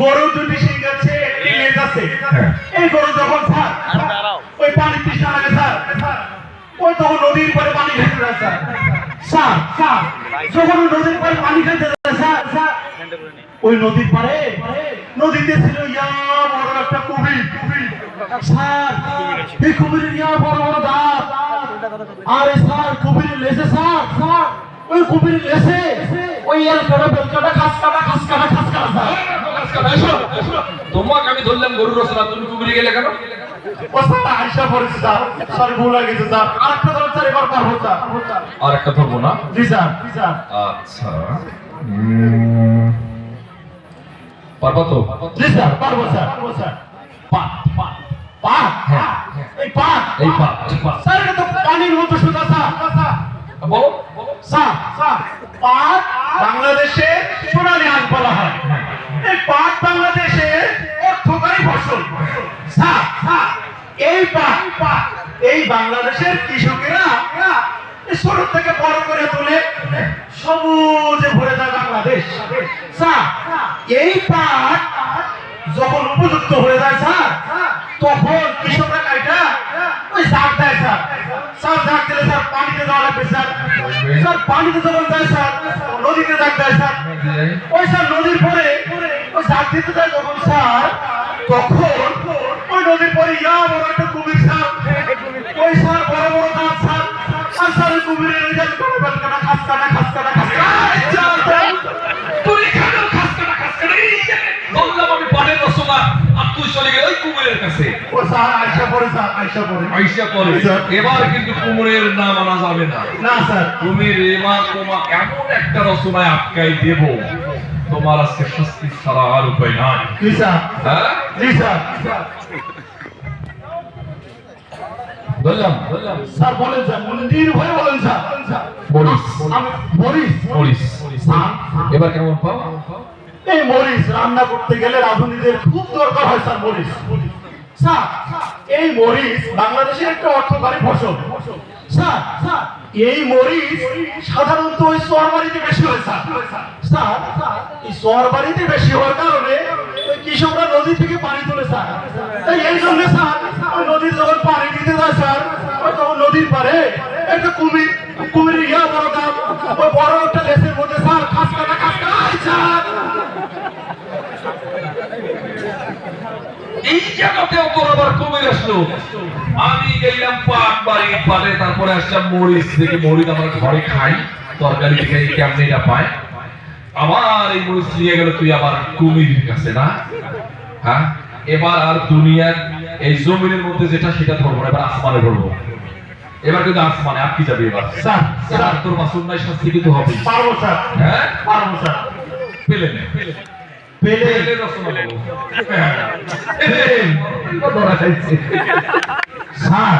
গরু দুটি শিং আছে লেজ আছে। এই গরু যখন স্যার ওই পানি তৃষ্ণা লাগে স্যার ওই তখন নদীর পরে পানি খেতে যায় স্যার স্যার স্যার যখন নদীর পরে পানি খেতে যায় স্যার স্যার ওই নদীর পারে নদীতে ছিল ইয়া বড় একটা কুমির। স্যার এই কুমিরের ইয়া বড় বড় দাঁত। আরে স্যার কুমিরের লেসে স্যার স্যার ওই কুমিরের লেসে ওই এলাকাটা বেলকাটা খাস কাটা খাস কাটা খাস কাটা তোমাকে আমি ধরলাম গরুর রসনা তুমি কুমিরে গেলে কেন? ও স্যার আইসা পড়েছে স্যার। স্যার ভুল হয়ে গেছে স্যার। আরেকটা ধরো স্যার এবার পারব স্যার। আর একটা ধরবো না? জি স্যার জি স্যার। আচ্ছা। উম, পারবা তো? জি স্যার পারব স্যার পারব স্যার। পাট পাট পাট হ্যাঁ। এই পাট এই পাট, পাট। স্যার এটা তো পানির মতো সোজা স্যার। বলো। স্যার স্যার পাট বাংলাদেশে সোনালী আখ বলা হয়। এই পাট বাংলাদেশে অর্থকারী ফসল। এই পাট, এই বাংলাদেশের কৃষকেরা ছোট থেকে বড় করে তুলে সবুজে ভরে যায় বাংলাদেশ। এই পাট যখন উপযুক্ত হয়ে যায়, স্যার, তখন কৃষকরা কাইটা ওই জাগ দেয়, স্যার। স্যার জাগ দিলে, স্যার, পানিতে দেওয়া লাগবে, স্যার। স্যার, পানিতে যখন যায়, স্যার, নদীতে জাগ দেয়, স্যার। ওই, স্যার, নদীর পরে যায় যখন স্যার তখন ওই নদীর পরে ইয়া বড় একটা কুমির স্যার। ওই স্যার বড় বড় দাঁত স্যার। আর স্যার কুমিরের ওই যে কাটা কাটা খাস কাটা খাস কাটা খাস কাটা। তুই কেন খাস কাটা খাস কাটা। এই বললাম আমি পানের রসনা আর তুই চলে গেলে ওই কুমিরের কাছে। ও স্যার আইসা পড়ে স্যার আইসা পড়ে আইসা করে এবার কিন্তু কুমিরের নাম আনা যাবে না। না স্যার। কুমির এবার তোমার এমন একটা রচনায় আটকাই দেব। তোমার আজকে শাস্তি ছাড়া আর উপায় নাই। স্যার স্যার স্যার বলেন স্যার মন্দির হয়ে বলেন স্যার। স্যার। এবার কেমন পাও? এই মরিচ রান্না করতে গেলে রাঁধুনিদের খুব দরকার হয় স্যার মরিচ স্যার এই মরিচ বাংলাদেশের একটা অর্থকারী ফসল। স্যার স্যার এই মরিচ সাধারণত ওই বাড়িতে বেশি হয় স্যার। স্যার, এই বাড়িতে বেশি হওয়ার কারণে কৃষকরা নদী থেকে পানি তোলে, স্যার। তাই এই জন্য, স্যার নদীর যখন পানি দিতে যায়, স্যার তখন নদীর পারে একটা কুমির, কুমিরের ইয়া বড় দাম ওই বড় একটা লেসের মধ্যে, স্যার খাস কাটা খাস কাটা স্যার। এই জায়গাতেও তোর আবার কুমির আসলো। আমি গেলাম পাট বাড়ি পাটে তারপরে আসলাম মরিচ থেকে মরিচ আমরা ঘরে খাই, তরকারি থেকে কেমনি এটা পায়। আমার এই মরিচ নিয়ে গেল তুই আবার কুমির কাছে না? হ্যাঁ? এবার আর দুনিয়ার এই জমিনের মধ্যে যেটা সেটা ধরবো না এবার আসমানে ধরবো। এবার কিন্তু আসমানে আর কি যাবে এবার? স্যার এবার তোর মাসুর নাই শাস্তি কিন্তু হবে পারব স্যার। হ্যাঁ? পারব স্যার। পেলে নে। পেলে। পেলে পেলে। ধরা খাইছে স্যার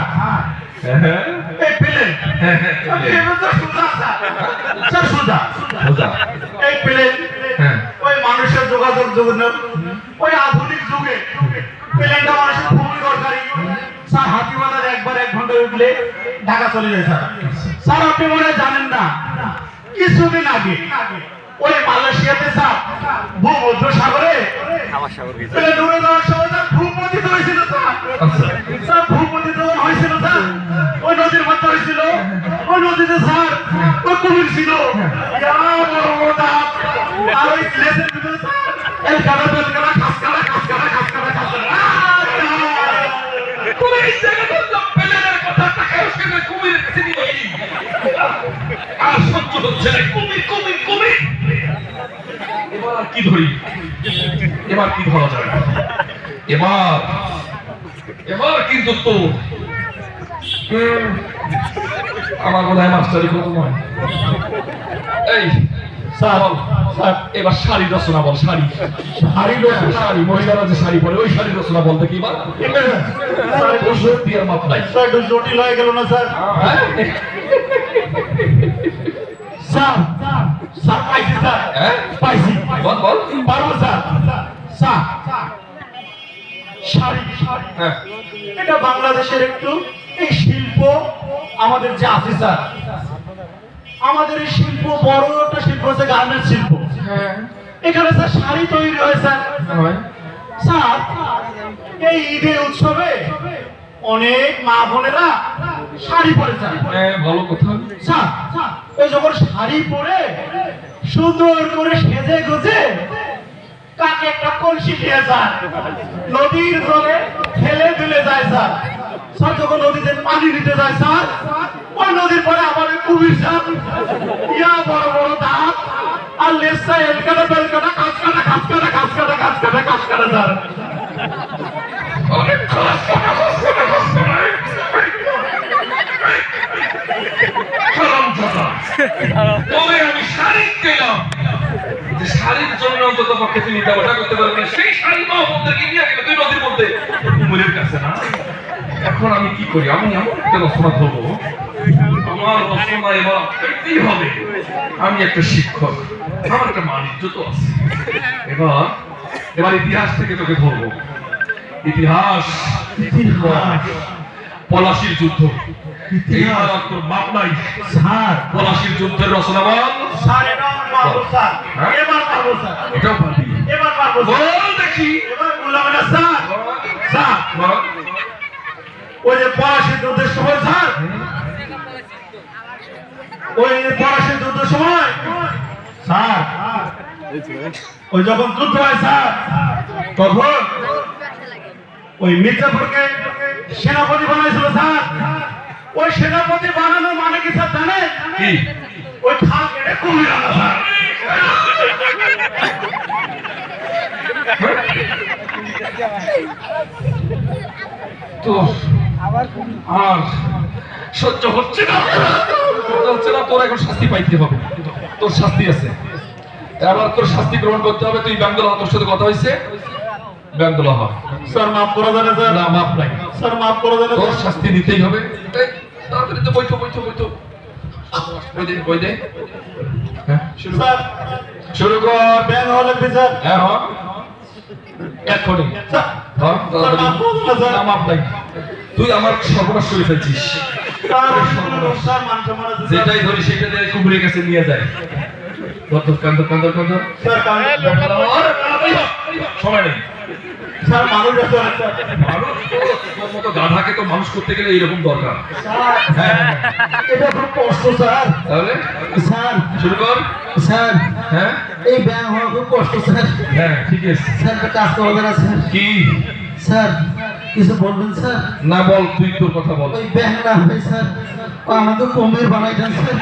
ঢাকা চলে যায় জানেন না কিছুদিন আগে ওই মালয়েশিয়াতে স্যার ভূমধ্য সাগরে ভূপতিত হয়েছিল স্যার ভূপতিত নদীর মধ্যে হয়েছিল, ওই নদীতে স্যার, ওই কুমির ছিল। আর ওই কথা নিয়ে আর সহ্য হচ্ছে না, কুমির কুমির এবার কি ধরি? এবার কি ধরা যাবে এবার এবার কিন্তু তো আমার মনে হয় মাস্টারি কত নয় এই স্যার স্যার এবার শাড়ি রচনা বল শাড়ি। শাড়ি শাড়ি মহিলারা যে শাড়ি পরে ওই শাড়ি রচনা বলতে কি বা স্যার ওই সত্যি আর মাপ নাই। স্যার একটু জটিল হয়ে গেল না স্যার? স্যার স্যার পাইছি স্যার? পাইছি। বল বল। পারব স্যার? স্যার শাড়ি শাড়ি। এটা বাংলাদেশের একটু এই শিল্প আমাদের যে স্যার আমাদের এই শিল্প বড় একটা শিল্প হচ্ছে গার্মেন্টস শিল্প। হ্যাঁ। এখানে স্যার শাড়ি তৈরি হয় স্যার। হয়। এই ঈদের উৎসবে অনেক মা বোনেরা শাড়ি পরে যায় হ্যাঁ ভালো কথা। স্যার ওই যখন শাড়ি পরে সুন্দর করে সেজে গুজে কাকে একটা কলসি দিয়ে যায় নদীর জলে ফেলে দিলে যায় স্যার। স্যার নদীতে পানি দিতে যায়, স্যার, ওই নদীর পরে ওই কুমির স্যার ইয়া বড় বড় দাঁত। আর লেসা এলকাটা বেলকাটা কাজ কাটা কাজ কাটা কাজ কাটা কাজ কাটা কাজ কাটা স্যার শাড়ির জন্য অন্তত পক্ষে তুমি ব্যবসা করতে পারবে সেই শাড়ি মা বলতে নিয়ে গেল তুই নদীর মধ্যে। এখন আমি কি করি? আমি এমন একটা রচনা ধরবো। আমার রচনা এবার পেতেই হবে? আমি একটা শিক্ষক। আমার একটা মানিজ্য তো আছে। এবার এবার ইতিহাস থেকে তোকে ধরবো। ইতিহাস ইতিহাস। পলাশির যুদ্ধ। এইবার তোর বাপ নাই। পলাশির যুদ্ধের রচনা বল। এটাও পারবি এবার পারব স্যার বল দেখি এবার বললাম না স্যার স্যার বল। ওই যে পলাশি যুদ্ধের সময় স্যার ওই যে পলাশি যুদ্ধের সময় স্যার। ওই যখন যুদ্ধ হয় স্যার তখন ওই মির্জাপুরকে সেনাপতি বানাইছিল স্যার। ওই সেনাপতি বানানোর মানে কি স্যার জানেন? কি? ওই খাল কেটে আনা স্যার। তো আর সহ্য হচ্ছে না। হচ্ছে না তোর এখন শাস্তি পাইতে হবে। তোর শাস্তি আছে। এবার তোর শাস্তি গ্রহণ করতে হবে তুই ব্যাঙ্গল তোর সাথে কথা হয়েছে? স্যার মাফ করে দেন স্যার। না মাপ নাই। স্যার মাফ করে দেন তোর শাস্তি নিতেই হবে। তাড়াতাড়ি তো বইতো বইতো বইতো বই দে বই দে। শুরু স্যার শুরু কর। হলে স্যার। হ্যাঁ হ্যাঁ মাফ নাই। তুই আমার সর্বনাশ করে ফেলছিস। যেটাই ধরি সেটা দিয়ে কুমড়ির কাছে নিয়ে যায়। কত কান্দ কান্দ কান্দ? সময় নেই। স্যার মানুষ আছে অনেক স্যার। মানুষ তো তোর মতো গাধাকে তো মানুষ করতে গেলে এইরকম দরকার। স্যার হ্যাঁ হ্যাঁ, এটা খুব কষ্ট স্যার। তাহলে? স্যার শুরু কর। স্যার হ্যাঁ? এই ব্যাং হওয়া খুব কষ্ট স্যার। হ্যাঁ ঠিক আছে। স্যার কাজ করে স্যার কি? স্যার কিছু বলবেন স্যার? না বল তুই তোর কথা বল। ওই ব্যাং না হয় স্যার। আমাদের কমের বানাই যান স্যার।